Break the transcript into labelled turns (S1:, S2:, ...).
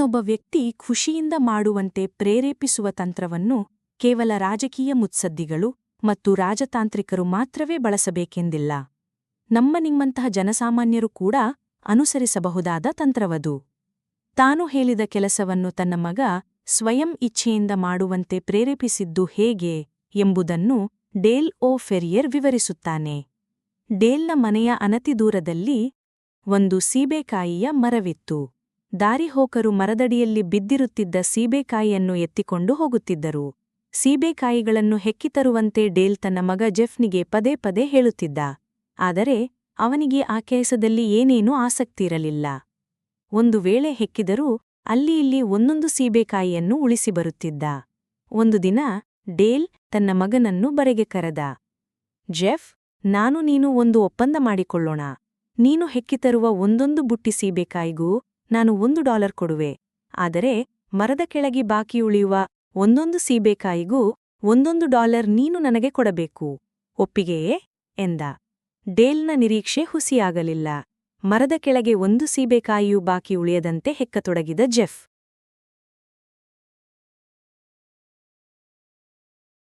S1: ಇನ್ನೊಬ್ಬ ವ್ಯಕ್ತಿ ಖುಷಿಯಿಂದ ಮಾಡುವಂತೆ ಪ್ರೇರೇಪಿಸುವ ತಂತ್ರವನ್ನು ಕೇವಲ ರಾಜಕೀಯ ಮುತ್ಸದ್ದಿಗಳು ಮತ್ತು ರಾಜತಾಂತ್ರಿಕರು ಮಾತ್ರವೇ ಬಳಸಬೇಕೆಂದಿಲ್ಲ. ನಮ್ಮ ನಿಮ್ಮಂತಹ ಜನಸಾಮಾನ್ಯರು ಕೂಡ ಅನುಸರಿಸಬಹುದಾದ ತಂತ್ರವದು. ತಾನು ಹೇಳಿದ ಕೆಲಸವನ್ನು ತನ್ನ ಮಗ ಸ್ವಯಂ ಇಚ್ಛೆಯಿಂದ ಮಾಡುವಂತೆ ಪ್ರೇರೇಪಿಸಿದ್ದು ಹೇಗೆ ಎಂಬುದನ್ನು ಡೇಲ್ ಓ ಫೆರಿಯರ್ ವಿವರಿಸುತ್ತಾನೆ. ಡೇಲ್ನ ಮನೆಯ ಅನತಿದೂರದಲ್ಲಿ ಒಂದು ಸೀಬೆಕಾಯಿಯ ಮರವಿತ್ತು. ದಾರಿಹೋಕರು ಮರದಡಿಯಲ್ಲಿ ಬಿದ್ದಿರುತ್ತಿದ್ದ ಸೀಬೆಕಾಯಿಯನ್ನು ಎತ್ತಿಕೊಂಡು ಹೋಗುತ್ತಿದ್ದರು. ಸೀಬೆಕಾಯಿಗಳನ್ನು ಹೆಕ್ಕಿತರುವಂತೆ ಡೇಲ್ ತನ್ನ ಮಗ ಜೆಫ್ನಿಗೆ ಪದೇ ಪದೇ ಹೇಳುತ್ತಿದ್ದ. ಆದರೆ, ಅವನಿಗೆ ಆ ಕೆಲಸದಲ್ಲಿ ಏನೇನೂ ಆಸಕ್ತಿಯಿರಲಿಲ್ಲ. ಒಂದು ವೇಳೆ ಹೆಕ್ಕಿದರೂ, ಅಲ್ಲಿ ಇಲ್ಲಿ ಒಂದೊಂದು ಸೀಬೆಕಾಯಿಯನ್ನು ಉಳಿಸಿ ಬರುತ್ತಿದ್ದ. ಒಂದು ದಿನ, ಡೇಲ್ ತನ್ನ ಮಗನನ್ನು ಬರೆಗೆ ಕರೆದ. ಜೆಫ್, ನಾನು ನೀನು ಒಂದು ಒಪ್ಪಂದ ಮಾಡಿಕೊಳ್ಳೋಣ. ನೀನು ಹೆಕ್ಕಿತರುವ ಒಂದೊಂದು ಬುಟ್ಟಿ ಸೀಬೆಕಾಯಿಗೂ ನಾನು ಒಂದು ಡಾಲರ್ ಕೊಡುವೆ. ಆದರೆ ಮರದ ಕೆಳಗೆ ಬಾಕಿ ಉಳಿಯುವ ಒಂದೊಂದು ಸೀಬೆಕಾಯಿಗೂ ಒಂದೊಂದು ಡಾಲರ್ ನೀನು ನನಗೆ ಕೊಡಬೇಕು. ಒಪ್ಪಿಗೆಯೇ? ಎಂದ. ಡೇಲ್ನ ನಿರೀಕ್ಷೆ ಹುಸಿಯಾಗಲಿಲ್ಲ. ಮರದ ಕೆಳಗೆ ಒಂದು ಸೀಬೇಕಾಯಿಯೂ ಬಾಕಿ ಉಳಿಯದಂತೆ ಹೆಕ್ಕತೊಡಗಿದ ಜೆಫ್.